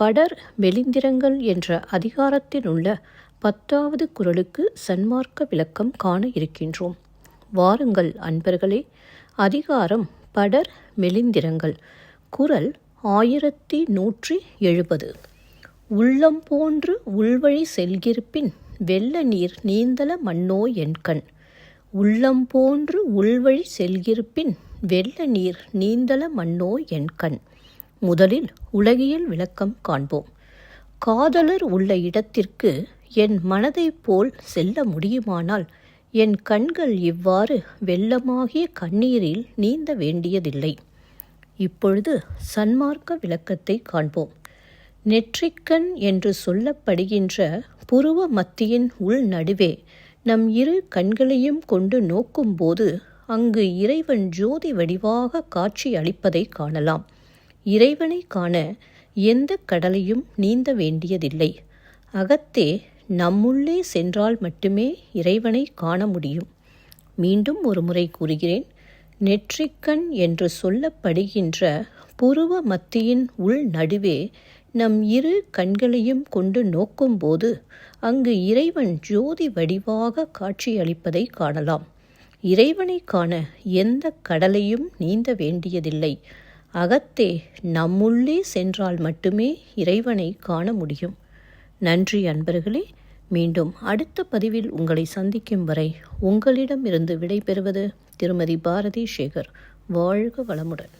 படர் மெலிந்திரங்கள் என்ற அதிகாரத்தில் உள்ள பத்தாவது குரலுக்கு சன்மார்க்க விளக்கம் காண இருக்கின்றோம். வாருங்கள் அன்பர்களே அதிகாரம் படர் மெலிந்திரங்கள் குரல் ஆயிரத்தி நூற்றி எழுபது. உள்ளம் போன்று உள்வழி செல்கிருப்பின் வெள்ள நீர் நீந்தல மண்ணோ என்கண் உள்ளம் போன்று உள்வழி செல்கிருப்பின் வெள்ள நீர் நீந்தல மண்ணோ என்கண் முதலில் உலகியல் விளக்கம் காண்போம். காதலர் உள்ள இடத்திற்கு என் மனதைப் போல் செல்ல முடியுமானால் என் கண்கள் இவ்வாறு வெள்ளமாகிய கண்ணீரில் நீந்த வேண்டியதில்லை. இப்பொழுது சன்மார்க்க விளக்கத்தை காண்போம். நெற்றிக்கண் என்று சொல்லப்படுகின்ற புருவ மத்தியின் உள் நடுவே நம் இரு கண்களையும் கொண்டு நோக்கும்போது அங்கு இறைவன் ஜோதி வடிவாக காட்சி அளிப்பதை காணலாம். இறைவனை காண எந்த கடலையும் நீந்த வேண்டியதில்லை. அகத்தே நம்முள்ளே சென்றால் மட்டுமே இறைவனை காண முடியும். மீண்டும் ஒரு முறை கூறுகிறேன் நெற்றிக்கண் என்று சொல்லப்படுகின்ற புருவ மத்தியின் உள் நடுவே நம் இரு கண்களையும் கொண்டு நோக்கும்போது அங்கு இறைவன் ஜோதி வடிவாக காட்சியளிப்பதை காணலாம். இறைவனை காண எந்த கடலையும் நீந்த வேண்டியதில்லை. அகத்தே நம்முள்ளே சென்றால் மட்டுமே இறைவனை காண முடியும். நன்றி அன்பர்களே மீண்டும் அடுத்த பதிவில் உங்களை சந்திக்கும் வரை உங்களிடமிருந்து விடைபெறுவது திருமதி பாரதி சேகர் வாழ்க வளமுடன்.